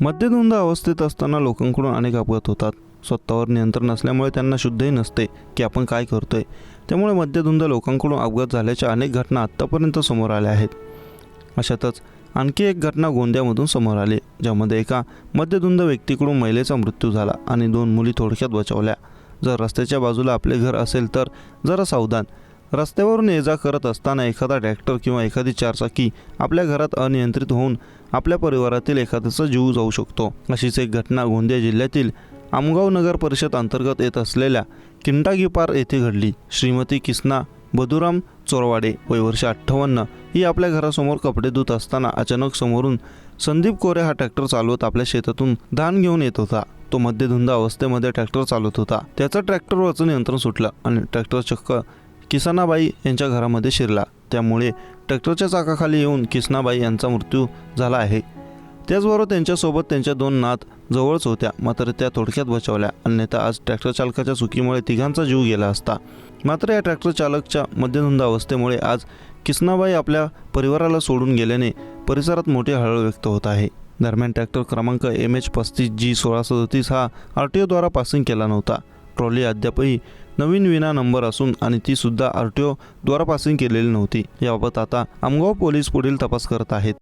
मद्यधुंद अवस्थेत असताना लोकांकडून अनेक अपघात होतात. स्वतःवर नियंत्रण नसल्यामुळे त्यांना शुद्धही नसते की आपण काय करतोय. त्यामुळे मद्यधुंद लोकांकडून अपघात झाल्याच्या अनेक घटना आत्तापर्यंत समोर आल्या आहेत. अशातच आणखी एक घटना गोंदियामधून समोर आली ज्यामध्ये एका मद्यधुंद व्यक्तीकडून महिलेचा मृत्यू झाला आणि दोन मुली थोडक्यात बचावल्या. जर रस्त्याच्या बाजूला आपले घर असेल तर जरा सावधान रस्त्यावरून ये जा करत असताना एखादा ट्रॅक्टर किंवा एखादी चारचाकी आपल्या घरात अनियंत्रित होऊन आपल्या परिवारातील एखाद्याचा जीव जाऊ शकतो. अशीच एक घटना गोंदिया जिल्ह्यातील आमगाव नगर परिषद अंतर्गत येत असलेल्या किंटागीपार येथे घडली. श्रीमती किसना बधुराम चोरवाडे वय वर्ष अठ्ठावन्न ही आपल्या घरासमोर कपडे धुत असताना अचानक समोरून संदीप कोरे हा ट्रॅक्टर चालवत आपल्या शेतातून धान घेऊन येत होता. तो मध्यधुंद अवस्थेमध्ये ट्रॅक्टर चालवत होता. त्याचं ट्रॅक्टरवरचं नियंत्रण सुटलं आणि ट्रॅक्टर चक्क किसनाबाई यांच्या घरामध्ये शिरला. त्यामुळे ट्रॅक्टरच्या चाकाखाली येऊन किसनाबाई यांचा मृत्यू झाला आहे. त्याचबरोबर त्यांच्यासोबत त्यांच्या दोन नात जवळच होत्या. मात्र त्या थोडक्यात बचावल्या. अन्यथा आज ट्रॅक्टर चालकाच्या चुकीमुळे तिघांचा जीव गेला असता. मात्र या ट्रॅक्टर चालकच्या मध्यधुंद अवस्थेमुळे आज किसनाबाई आपल्या परिवाराला सोडून गेल्याने परिसरात मोठी हळहळ व्यक्त होत आहे. दरम्यान ट्रॅक्टर क्रमांक एम एच पस्तीस जी सोळा सदतीस हा आर टी ओद्वारा पासिंग केला नव्हता. ट्रॉली अद्यापही नवीन विना नंबर असून आणि ती सुद्धा आर टी ओद्वारा पासिंग केलेली नव्हती. याबाबत आता आमगाव पोलीस पुढील तपास करत आहेत.